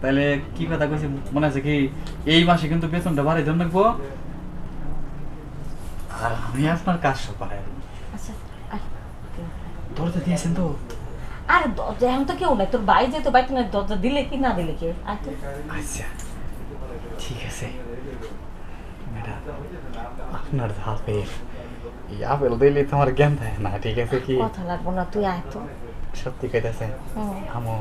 তাহলে কি কথা কইছি? মনে আছে কি? এই মাসে কিন্তু বেতনটা বাড়াই জন্য রাখব আর আমি আপনার কাজ সব বাড়াই আচ্ছা। দরজা দিয়েছেন তো? আরে দরজা এখন তো কেউ নাই। তোর বাড়ি যেহেতু বাড়িতে না দরজা দিলে কি না দিলে কে? আচ্ছা ঠিক আছে। ম্যাডাম আপনার আপেল এই আপেল দিলে তোমার জ্ঞান থাকে না ঠিক আছে কি? কথা লাগবো না তুই আয় তো। সত্যি হুম। আমো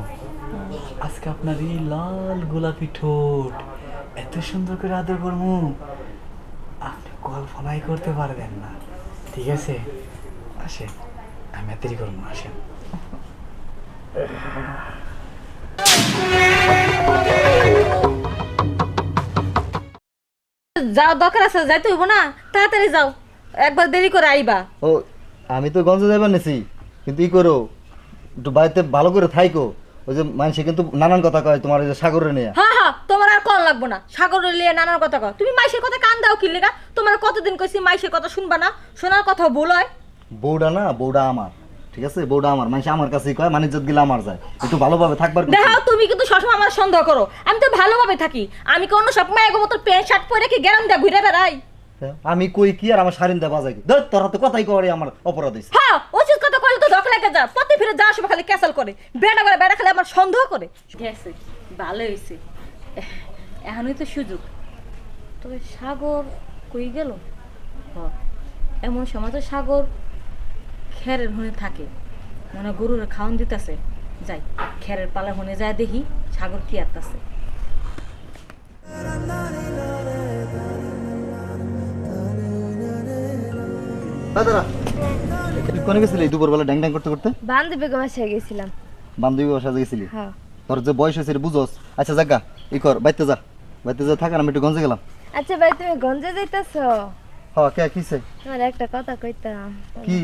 আজকে আপনার এই লাল গোলাপি ঠোঁট এত সুন্দর করে আদর করব। আপনি কল্পনাই করতে পারবেন না। ঠিক আছে? আসেন আমি দেরি করব আসেন। যাও দরকার আছে যাইতে হইব না। তাড়াতাড়ি যাও একবার দেরি করে আইবা। ও আমি তো গঞ্জ যাইবার নিছি কিন্তু ই করো। একটু বাড়িতে ভালো করে থাইকো। ওই যে মানুষে কিন্তু নানান কথা কয় তোমার ওই যে সাগরে নিয়ে। হ্যাঁ হ্যাঁ তোমার আর কল লাগবো না। সাগর লিয়ে নানান কথা কও তুমি মাইশের কথা কান দাও কি লেগা? তোমার কতদিন কইছি মাইশের কথা শুনবা না? শোনার কথা ভুল হয় বউটা না বউটা আমার। ঠিক আছে? বউটা আমার। মানুষ আমার কাছেই কয় মানে ইজ্জত গিলা আমার যায়। একটু ভালোভাবে থাকবার। দেখো তুমি কিন্তু সবসময় আমার সন্দেহ করো। আমি তো ভালোভাবে থাকি। আমি কি অন্য সব মায়ের মতো প্যান্ট শার্ট পরে কি গেরাম দিয়ে ঘুরে বেড়াই? আমি কই কি আর আমার সারিন দেয় বাজাই কি? ধর তোর হাতে কথাই করে আমার অপরাধ হয়েছে হ্যাঁ উচিত লাগে যা প্রতি ফিরে যাওয়ার সময় খালি ক্যাসেল করে। বেড়া করে বেড়া খালি আমার সন্দেহ করে। গেছে ভালো হয়েছে। এখনই তো সুযোগ। তবে সাগর কই গেল? হ, এমন সময় তো সাগর খেরের হনে থাকে। মনে গরুর খাওয়ান দিতেছে। যাই খেরের পালা হনে যায় দেখি সাগর কি আত্মাছে। দাদা কোনে গেছিলি দুপুরবেলা ড্যাং ড্যাং করতে করতে? বান্ধবী বাসায় গেছিলাম। বান্ধবী বাসা গেছিলি? হ্যাঁ। তোর যে বয়স হয়েছে বুঝোস। আচ্ছা জাগা ই কর বাইতে যা। বাইতে যা থাক আমি একটু গঞ্জে গেলাম। আচ্ছা ভাই তুমি গঞ্জে যাইতেছ? হ্যাঁ কে কিসে? আমার একটা কথা কইতাম। কি?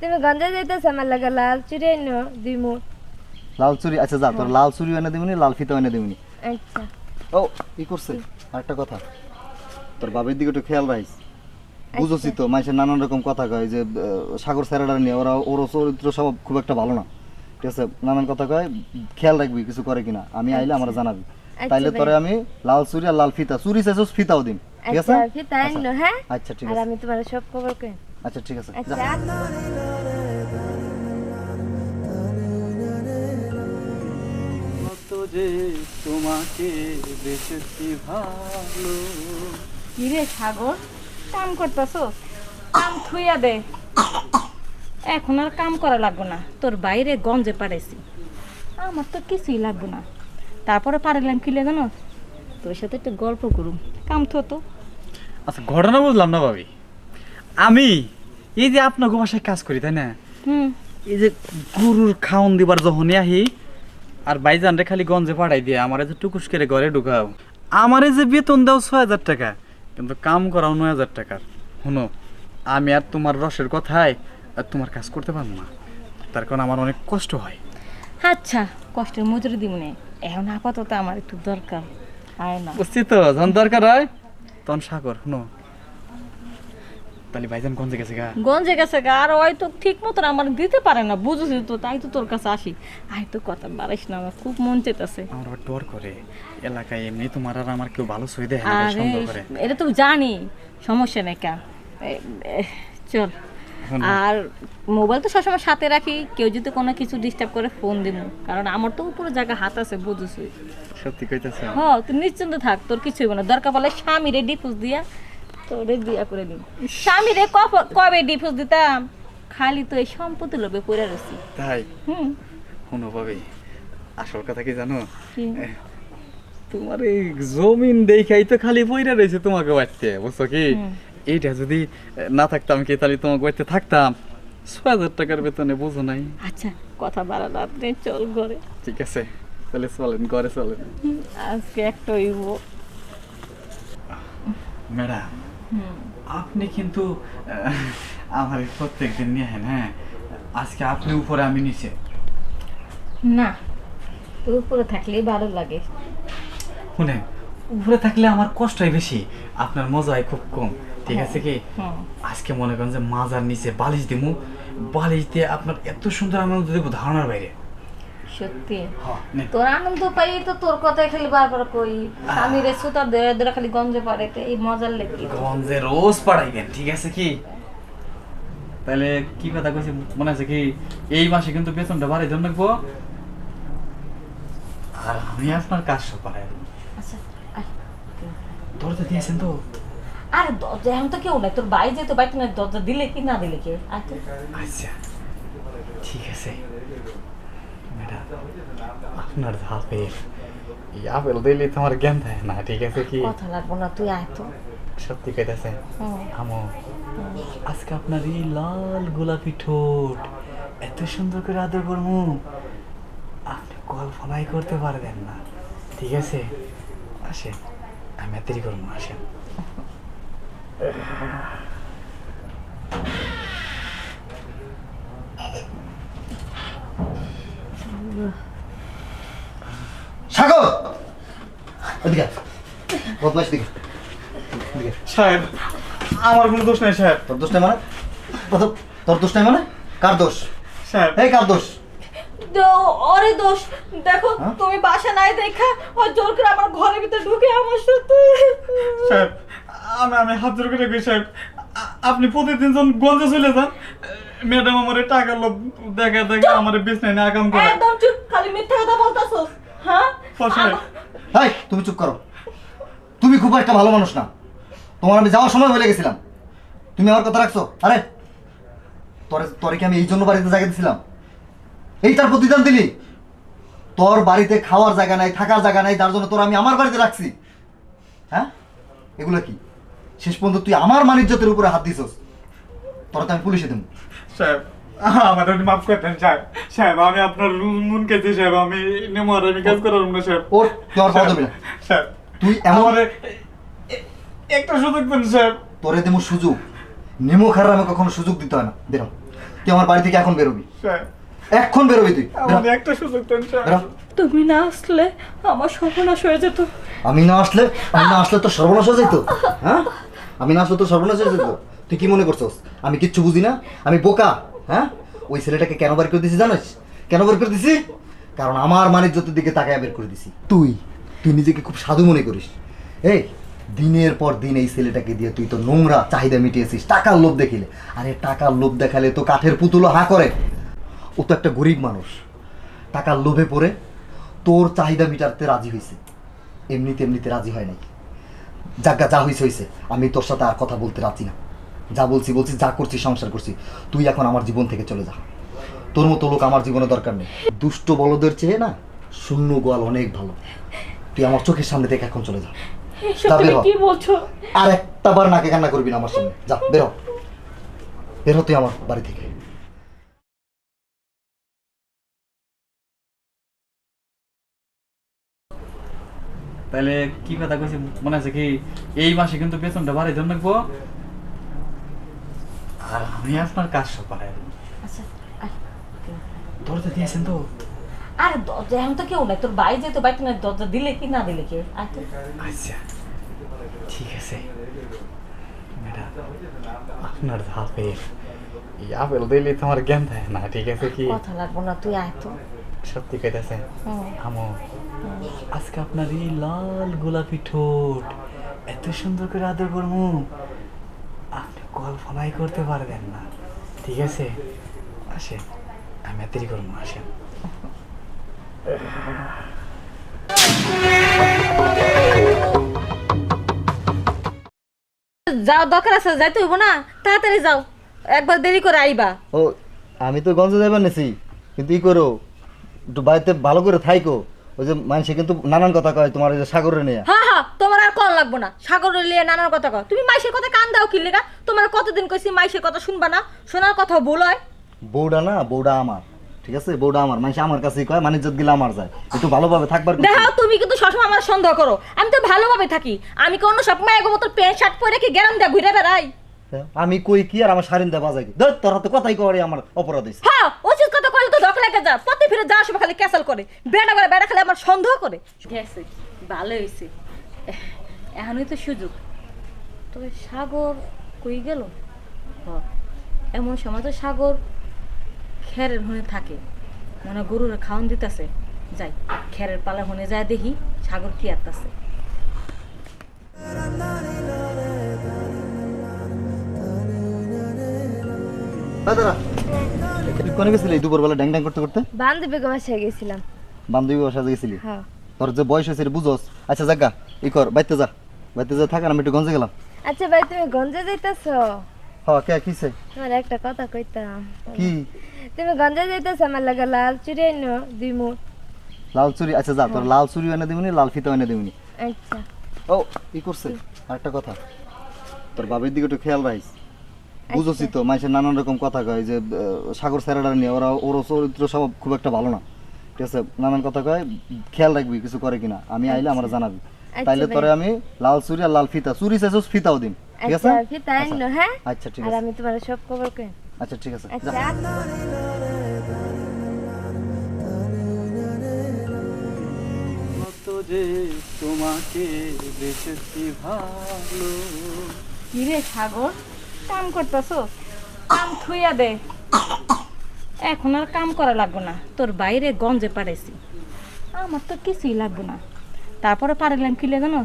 তুমি গঞ্জে যাইতেছ আমার লাগে লাল চুরি আইনো দুই মুঠ লাল চুরি? আচ্ছা যা তোর লাল চুরি এনে দিবনি লাল ফিতা এনে দিবনি আচ্ছা। ও কি করছে আরেকটা কথা। তোর বাবার দিকে একটু খেয়াল রাখিস। বুঝছি তো মানুষের নানান রকম কথা কয় যে সাগর স্যারেডার নিয়ে ওরা ওর চরিত্র সব খুব একটা ভালো না। ঠিক আছে? নানান কথা কয় খেয়াল রাখবি কিছু করে কিনা আমি আইলে আমার জানাবি। আচ্ছা তাইলে তোরে আমি লাল চুরি আর লাল ফিতা চুরি চাইছিস ফিতাও দিন ঠিক আছে? আচ্ছা ফিতা আইনো হ্যাঁ? আচ্ছা ঠিক আর আছে। আমি তোমার সব খবর কই? আচ্ছা ঠিক আছে। আচ্ছা। যে তোমাকে বেশি ভালো। কিরে সাগর? কাম করতেছ? কাম থুইয়া দে। এখন আর কাম করা লাগবে না। তোর বাইরে গঞ্জে পাঠাইছি আমার তো কিছুই লাগবে না। তারপরে পারলাম কিলে জানো? তোর সাথে একটু গল্প করুম। কাম থো তো। আচ্ছা ঘটনা বুঝলাম না ভাবি? আমি এই যে আপনার বাসায় কাজ করি তাই না? হুম। এই যে গরুর খাওন দিবার যখনই আহি আর বাইজান রে খালি গঞ্জে পাঠাই দিয়ে আমার যে টুকুস করে ঘরে ঢুকাও। আমারে যে বেতন দাও ছয় হাজার টাকা কিন্তু কাম করাও নয় হাজার টাকার। শুনো আমি আর তোমার রসের কথায় আর তোমার কাজ করতে পারব না। তার কারণ আমার অনেক কষ্ট হয়। আচ্ছা কষ্টের মজুরি দিব না। এখন আপাতত আমার একটু দরকার। আয় না। বুঝছি তো যখন দরকার হয় তখন সাগর শুনো। তাহলে ভাইজান গঞ্জে গেছে গা? গঞ্জে গেছে গা? আর ওই তো ঠিক মতন আমার দিতে পারে না তো তাই তো তোর কাছে আসি। আয় তো কথা বাড়াইস না আমার খুব মন চেতেছে আমার আবার ডর করে এলাকায় এমনি তোমার আর আমার কেউ ভালো সই দেয় এটা তো জানি সমস্যা নেই কা চল। আর মোবাইল তো সবসময় সাথে রাখি কেউ যদি কোনো কিছু ডিস্টার্ব করে ফোন দিব কারণ আমার তো উপরে জায়গা হাত আছে বুঝেছি। সত্যি কইতেছে? হ তুই নিশ্চিন্ত থাক তোর কিছু হইব না। দরকার পড়লে স্বামী স্বামীরে ডিফুজ দিয়া তোরে বিয়া করে দিন স্বামীরে কব- কবে ডিফুজ দিতাম? খালি তো এই সম্পত্তি লোভে পড়ে রয়েছি তাই? হুম। শুনো ভাবি আসল কথা কি জানো? তোমার এই জমিন দেখাই তো খালি পইরা রয়েছে তোমাকে বাড়তে বুঝছ কি? এইটা যদি না থাকতাম কি তাহলে তোমাকে বাড়তে থাকতাম? ছয় হাজার টাকার বেতনে বুঝো নাই। আচ্ছা কথা বাড়ালো আপনি চল ঘরে। ঠিক আছে তাহলে চলেন ঘরে চলেন। আজকে একটা হইব। ম্যাডাম। আপনি কিন্তু আমার প্রত্যেক দিন নিয়ে হ্যাঁ? আজকে আপনি উপরে আমি নিচে। না তোর উপরে থাকলেই ভালো লাগে। শুনেন উপরে থাকলে আমার কষ্টই বেশি আপনার মজাই খুব কম ঠিক আছে কি? আজকে মনে করেন যে মাজার নিচে বালিশ দিমু বালিশ দিয়ে আপনার এত সুন্দর আমি দেবো ধারণার বাইরে। সত্যি। তোর আনন্দ পাই তো তোর কথাই খালি বারবার কই। আমি রে সুতা ধরে ধরে খালি গঞ্জে পড়ে তো এই মজার লেগে। গঞ্জে রোজ পাঠাইবেন ঠিক আছে কি? তাহলে কি কথা কইছি মনে আছে কি? এই মাসে কিন্তু বেতনটা বাড়াই জন্য রাখব। আর আমি আপনার কাজ সব দেবো। আচ্ছা। দরজা দিয়েছেন তো। আরে দরজা এখন তো কেউ নাই তোর বাই যেহেতু বাইক না দরজা দিলে কি না দিলে কে? আচ্ছা ঠিক আছে। আপনার ধাপের এই আপেল দিলে তোমার জ্ঞান থাকে না ঠিক আছে কি? কথা লাগবো না তুই আয় তো। সত্যি কইতাছে। আমো আজকে আপনার এই লাল গোলাপি ঠোঁট এত সুন্দর করে আদর করব। আপনি কল্পনাই করতে পারবেন না। ঠিক আছে? আসেন আমি দেরি করব আসেন সাগর দিকে। সাহেব আমার কোনো দোষ নাই সাহেব। তোর দোষ নাই মানে? তোর- তোর দোষ নাই মানে? কার দোষ? সাহেব। এই কার দোষ? অরে দোষ। দেখো হ্যাঁ? তুমি বাসা নাই দেখা ও জোর করে আমার ঘরের ভিতরে ঢুকে আমার সাথে। সাহেব আমি আমি হাত জোর করে সাহেব। আপনি প্রতিদিন যখন গঞ্জে চলে যান ম্যাডাম আমার টাকা লোভ দেখা দেখা আমার বিছনায় না আকাম করে। একদম চুপ খালি মিথ্যা কথা বলতাছস হ্যাঁ? হাই, তুমি চুপ করো। তুমি খুব একটা ভালো মানুষ না। তোমার আমি যাওয়ার সময় বলে গেছিলাম। তুমি আমার কথা রাখছো? আরে, তোরে তোরে কি আমি এই জন্য বাড়িতে জায়গা দিছিলাম? এইটার প্রতিদান দিলি? তোর বাড়িতে খাওয়ার জায়গা নাই, থাকার জায়গা নাই তার জন্য তোর আমি আমার বাড়িতে রাখছি। হ্যাঁ? এগুলো কি? শেষ পর্যন্ত তুই আমার মানিজ্যতের উপরে হাত দিছস। তোরা তো আমি পুলিশে দেবো। সাহেব আমার মাফ করতেন সাহেব সাহেব আমি আপনার নুন খেতে সাহেব আমি নেমার আমি কাজ করার না সাহেব ওর তুই আমার কথা দিবি সাহেব তুই এমন একটা সুযোগ দেন সাহেব তোরে দেবো সুযোগ। নেমো খারাপ আমি কখনো সুযোগ দিতে হয় না। বেরো। তুই আমার বাড়ি থেকে এখন বেরোবি। সাহেব এখন বেরোবি তুই। একটা সুযোগ দেন সাহেব তুমি না আসলে আমার সর্বনাশ হয়ে যেত। আমি না আসলে আমি না আসলে তো সর্বনাশ হয়ে যেত হ্যাঁ? আমি না আসলে তো সর্বনাশ হয়ে যেত তুই কি মনে করছস? আমি কিচ্ছু বুঝি না। আমি বোকা। হ্যাঁ? ওই ছেলেটাকে কেন বার করে দিছি জানিস? কেন বার করে দিছি কারণ আমার মানিজ্যতের দিকে তাকায় বের করে দিছি। তুই তুই নিজেকে খুব সাধু মনে করিস। এই, দিনের পর দিন এই ছেলেটাকে দিয়ে তুই তো নোংরা চাহিদা মিটিয়েছিস, টাকার লোভ দেখিলে। আরে টাকার লোভ দেখালে তো কাঠের পুতুলো হা করে। ও তো একটা গরিব মানুষ। টাকার লোভে পড়ে তোর চাহিদা মিটাতে রাজি হয়েছে এমনিতে এমনিতে রাজি হয় নাই। যাজ্ঞা যা হয়েছে হয়েছে আমি তোর সাথে আর কথা বলতে রাজি না। যা বলছি বলছি যা করছি সংসার করছি তুই এখন আমার জীবন থেকে চলে যা। তোর মতো লোক আমার জীবনে দরকার নেই। দুষ্ট বলদের চেয়ে না শূন্য গোয়াল অনেক ভালো। তুই আমার চোখের সামনে থেকে এখন চলে যা। এসব বের। কি বলছো? আর একটা বার নাকে কান্না করবি না আমার সামনে। যা বেরো। বেরো তুই আমার বাড়ি থেকে। তাহলে কি কথা কইছি? মনে আছে কি এই মাসে কিন্তু বেতনটা বাড়াই জন্য আর আমি আপনার কাজ সব আচ্ছা দরজা দিয়েছেন তো। আরে দরজা এখন তো কেউ নাই তোর বাই যেহেতু বাইক না দরজা দিলে কি না দিলে কে আচ্ছা ঠিক আছে। ম্যাডাম আপনার ধাপের এই আপেল দিলে তোমার জ্ঞান থাকে না ঠিক আছে কি? কথা লাগবো না তুই আয় তো। সত্যি কইতাছে আমো আজকে আপনার এই লাল গোলাপি ঠোঁট এত সুন্দর করে আদর করব কল্পনাই করতে পারবেন না। ঠিক আছে? আসেন। আমি দেরি করব আসেন। যাও দরকার আছে যাইতে হইব না। তাড়াতাড়ি যাও। একবার দেরি করে আইবা। ও আমি তো গঞ্জে যাইবার নেছি কিন্তু ই করো একটু বাড়িতে ভালো করে থাইকো। ওই যে মানুষে কিন্তু নানান কথা কয় তোমার ওই যে সাগরে নিয়ে। হ্যাঁ হ্যাঁ তোমার আর কল লাগবো না। সাগর লিয়ে নানার কথা কও তুমি মাইশের কথা কান দাও কি লেগা? তোমার কতদিন কইছি মাইশের কথা শুনবা না? শোনার কথা ভুল হয়। বউটা না বউটা আমার। ঠিক আছে? বউটা আমার। মানুষ আমার কাছেই কয় মানে গেলে আমার যায়। একটু ভালোভাবে থাকবার কথা। দেখো তুমি কিন্তু সবসময় আমার সন্দেহ করো। আমি তো ভালোভাবে থাকি। আমি কি অন্য সব মায়ের মতো প্যান্ট শার্ট পরে কি গেরাম দিয়ে ঘুরে বেড়াই? আমি কই কি আর আমার সারিন্দা বাজাই ধর তোর হাতে কথাই করে আমার অপরাধ হয়েছে হ্যাঁ কথা কইলে তো দখ লাগে যা প্রতি ফিরে সময় খালি ক্যাসেল করে। বেড়া করে বেড়া খালি আমার সন্দেহ করে। গেছে ভালো হয়েছে। এখনই তো সুযোগ। তবে সাগর কই গেল? এমন সময় তো সাগর খেরের হয়ে থাকে। মনে গরুরে খাওয়ান দিতেছে। যাই খেরের পালা হনে যায় দেখি সাগর কি আত্মাছে। দাদা কোনে গেছিলি দুপুরবেলা ড্যাং ড্যাং করতে করতে? বান্ধবী বাসায় গেছিলাম। বান্ধবী বাসা গেছিলি? হ্যাঁ। তোর যে বয়স হয়েছে বুঝোস। আচ্ছা জাগা ই কর বাইতে যা। বাইতে যা থাক আমি একটু গঞ্জে গেলাম। আচ্ছা ভাই তুমি গঞ্জে যাইতেছ? হ্যাঁ কে কিসে তোমার একটা কথা কইতাম। কি? তুমি গঞ্জে যাইতেছ? আমার লাগে লাল চুড়ি আইনো দুই মুঠ লাল চুরি? আচ্ছা যা তোর লাল চুরি এনে দিবনি লাল ফিতা এনে দিবনি আচ্ছা। ও কি করছে আরেকটা কথা। তোর বাবার দিকে একটু খেয়াল রাখিস। বুঝোসি তো মানুষের নানান রকম কথা কয় যে সাগর স্যারাডার নিয়ে ওরা ওর চরিত্র স্বভাব খুব একটা ভালো না। ঠিক আছে নানান কথা কয় খেয়াল রাখবি কিছু করে কিনা আমি আইলে আমার জানাবি। আচ্ছা তাইলে। তোরে আমি লাল চুরি আর লাল ফিতা চুরি চাইছিস ফিতাও দিন ঠিক আছে? আচ্ছা ফিতা আইনো হ্যাঁ? আচ্ছা ঠিক আর আছে। আমি তোমার সব খবর কই। আচ্ছা ঠিক আছে আচ্ছা। যে তোমাকে বেঁচেছি ভালো। কিরে সাগর? কাম করতেছো? কাম থুইয়া দে। এখন আর কাম করা লাগবে না। তোর বাইরে গঞ্জে পাড়াইছি। আমার তো কিছুই লাগবো না। তারপরে পারলাম কিলে জানো?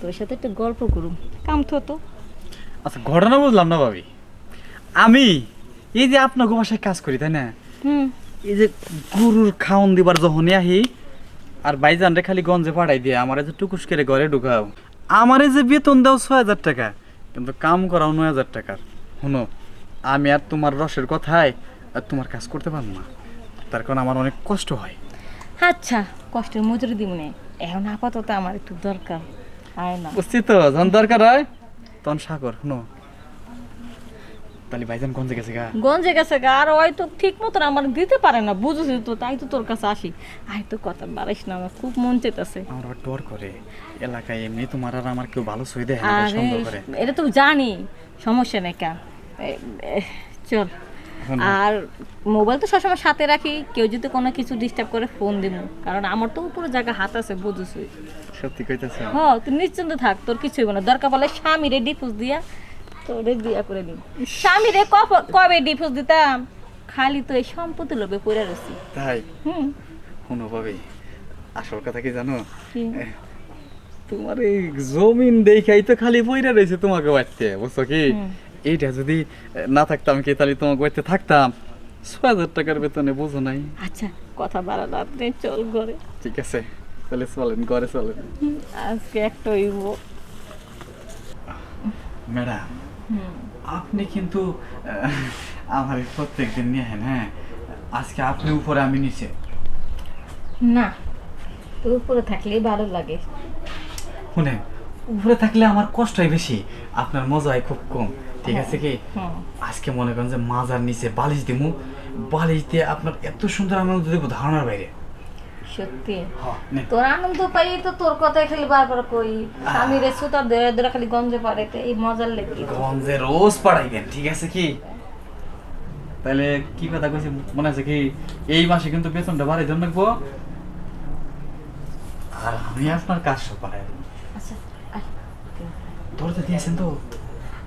তোর সাথে একটু গল্প করুম। কাম থো তো। আচ্ছা ঘটনা বুঝলাম না ভাবি? আমি এই যে আপনার বাসায় কাজ করি তাই না? হুম। এই যে গরুর খাওন দিবার যখনই আহি আর বাইজান রে খালি গঞ্জে পাঠাই দিয়ে আমার যে টুকুস করে ঘরে ঢুকাও। আমারে যে বেতন দাও ছয় হাজার টাকা কিন্তু কাম করাও নয় হাজার টাকার। শুনো আমি আর তোমার রসের কথায় আর তোমার কাজ করতে পারব না। তার কারণ আমার অনেক কষ্ট হয়। আচ্ছা কষ্টের মজুরি দিব না। এখন আপাতত আমার একটু দরকার। আয় না। বুঝছি তো যখন দরকার হয় তখন সাগর শুনো। তাহলে ভাইজান গঞ্জে গেছে গা? গঞ্জে গেছে গা, আর ওই তো ঠিক মতন আমার দিতে পারে না বুঝেছি তো তাই তো তোর কাছে আসি। আয় তো কথা বাড়াইস না আমার খুব মন চেতেছে আমার ডর করে এলাকায় এমনি তোমার আর আমার কেউ ভালো সই দেয় না আরে করে। এটা তো জানি সমস্যা নেই কেন? চল। আর মোবাইল তো সবসময় সাথে রাখি কেউ যদি কোনো কিছু ডিস্টার্ব করে ফোন দিব কারণ আমার তো পুরো জায়গা হাত আছে বুঝেছি সত্যি কইতেছে? হ তুই নিশ্চিন্ত থাক তোর কিছু হইব না। দরকার বলে স্বামী রে ডিফুজ দিয়া তোরে বিয়া করে দিন স্বামী রে কবে ডিফুজ দিতাম? খালি তো এই সম্পত্তি লোভে পড়ে রয়েছি তাই? হুম। শুনো ভাবি আসল কথা কি জানো? তোমার এই জমিন দেখাই তো খালি পয়রা রয়েছে তোমাকে বাড়তে বুঝছ কি। এইটা যদি না থাকতাম কি তাহলে তোমাকে বাড়তে থাকতাম। ছয় হাজার টাকার বেতনে বোঝো নাই। আচ্ছা কথা বাড়া রাত নেই চল ঘরে। ঠিক আছে তাহলে চলেন ঘরে চলেন। আজকে একটা হইব। ম্যাডাম আপনি কিন্তু আমার প্রত্যেক দিন নিয়ে হেন হ্যাঁ? আজকে আপনি উপরে আমি নিচে। না তোর উপরে থাকলেই ভালো লাগে। শুনেন উপরে থাকলে আমার কষ্ট হয় বেশি আপনার মজা হয় খুব কম ঠিক আছে কি? আজকে মনে করেন যে মাজার নিচে বালিশ দিমু বালিশ দিয়ে আপনার এত সুন্দর আনন্দ দেবো ধারণার বাইরে। সত্যি। হ্যাঁ তোর আনন্দ পাই তো তোর কথাই খালি বারবার কই। স্বামী রে সুতা ধরে ধরে খালি গঞ্জে পারে তো এই মজার লেগে। গঞ্জে রোজ পাঠাইবেন ঠিক আছে কি? তাহলে কি কথা কইছি মনে আছে কি? এই মাসে কিন্তু বেতনটা বাড়াই জন্য রাখব আর আমি আপনার কাজ সব দেবো। আচ্ছা। দরজা দিয়েছেন তো?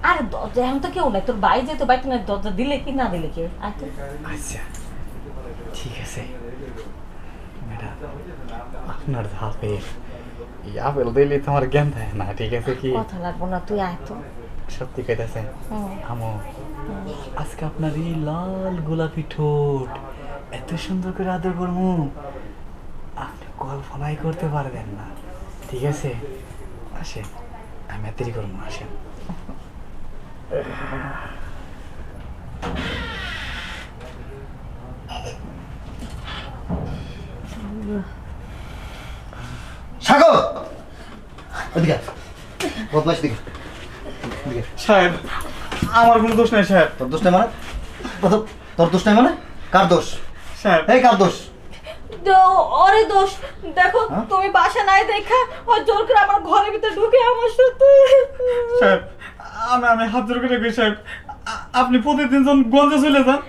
আরে দরজা এখন তো কেউ নাই তোর বাড়ি যেতে বাড়িতে না দরজা দিলে কি না দিলে কে। আচ্ছা ঠিক আছে। ম্যাডাম আপনার ধাপের এই আপেল দিলে তোমার জ্ঞান থাকে না ঠিক আছে কি? কথা লাগবো না তুই আয় তো। সত্যি কইতাছেন আমো আজকে আপনার এই লাল গোলাপি ঠোঁট এত সুন্দর করে আদর করব আপনি কল্পনাই করতে পারবেন না ঠিক আছে? আসেন আমি দেরি করব আসেন। সাগর! ওদিকে দিকে। দিকে। সাহেব আমার কোনো দোষ নাই সাহেব। তোর দোষ নাই মানে? তোর- তোর দোষ নাই মানে? কার দোষ? সাহেব। এই কার দোষ? অরে দোষ। দেখো হ্যাঁ? তুমি বাসা নাই দেখা ও জোর করে আমার ঘরের ভিতরে ঢুকে আমার সাথে। সাহেব আমি আমি হাত জোর করে সাহেব। আপনি প্রতিদিন যখন গঞ্জে চলে যান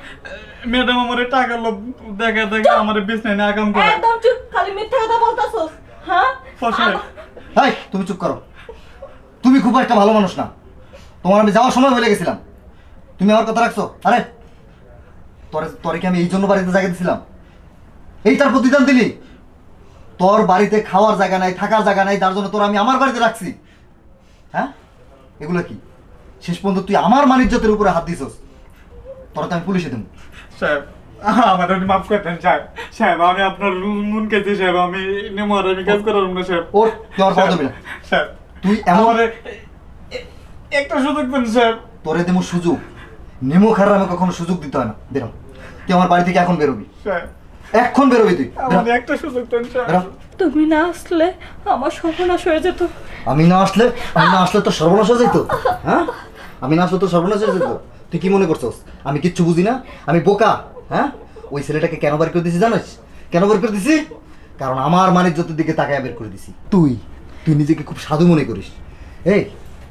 ম্যাডাম আমার টাকা লোভ দেখা দেখা আমার বিছনায় না কাম করে। একদম চুপ! খালি মিথ্যা কথা বলতাছস হ্যাঁ? সাহেব এই তুমি চুপ করো। তুমি খুব একটা ভালো মানুষ না। তোমার আমি যাওয়ার সময় বলে গেছিলাম। তুমি আমার কথা রাখছো? আরে তোরে তোরে কি আমি এই জন্য বাড়িতে জায়গা দিছিলাম? এইটার প্রতিদান দিলি? তোর বাড়িতে খাওয়ার জায়গা নাই থাকার জায়গা নাই তার জন্য তোর আমি আমার বাড়িতে রাখছি। হ্যাঁ? এগুলো কি? শেষ পর্যন্ত তুই আমার মানিজ্যতের উপরে হাত দিছস। তোরা তো আমি পুলিশে দেবো। সাহেব আমার মাফ করে দেন সাহেব সাহেব আমি আপনার মন কেছি সাহেব আমি নেমার আমি কাজ করার না সাহেব ওর তুই সাহেব এমন একটা সুযোগ দেন সাহেব তোরে দেবো সুযোগ। নেমো খারাপ আমি কখনো সুযোগ দিতে হয় না। বেরো। তুই আমার বাড়ি থেকে এখন বেরোবি। সাহেব এখন বেরোবি তুই। আমাদের একটা সুযোগ দেন সাহেব তুমি না আসলে আমার সর্বনাশ হয়ে যেত। আমি না আসলে আমি না আসলে তো সর্বনাশ হয়ে যেত হ্যাঁ? আমি না আসলে তো সর্বনাশ হয়ে যেত তুই কি মনে করছস? আমি কিচ্ছু বুঝি না? আমি বোকা হ্যাঁ? ওই ছেলেটাকে কেন বার করে দিছি জানিস? কেন বার করে দিছি? কারণ আমার মানের যত দিকে তাকায় বের করে দিছি। তুই তুই নিজেকে খুব সাধু মনে করিস। এই,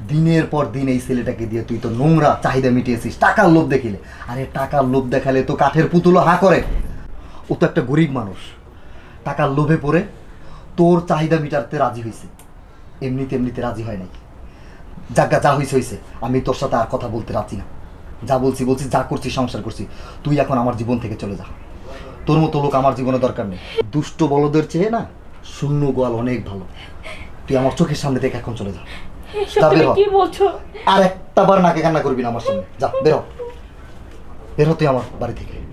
দিনের পর দিন এই ছেলেটাকে দিয়ে তুই তো নোংরা চাহিদা মিটিয়েছিস, টাকার লোভ দেখিলে। আরে টাকার লোভ দেখালে তো কাঠের পুতুলো হা করে। ও তো একটা গরিব মানুষ। টাকার লোভে পড়ে তোর চাহিদা মিটাতে রাজি হয়েছে এমনিতে এমনিতে রাজি হয় নাই। যাজ্ঞা যা হয়েছে হয়েছে আমি তোর সাথে আর কথা বলতে রাজি না। যা বলছি বলছি যা করছি সংসার করছি তুই এখন আমার জীবন থেকে চলে যা। তোর মতো লোক আমার জীবনে দরকার নেই। দুষ্ট বলদের চেয়ে না শূন্য গোয়াল অনেক ভালো। তুই আমার চোখের সামনে থেকে এখন চলে যা। এসব যা বের হ। কি বলছো? আর একটা বার নাকে কান্না করবি না আমার সামনে। যা বেরো বেরো তুই আমার বাড়ি থেকে।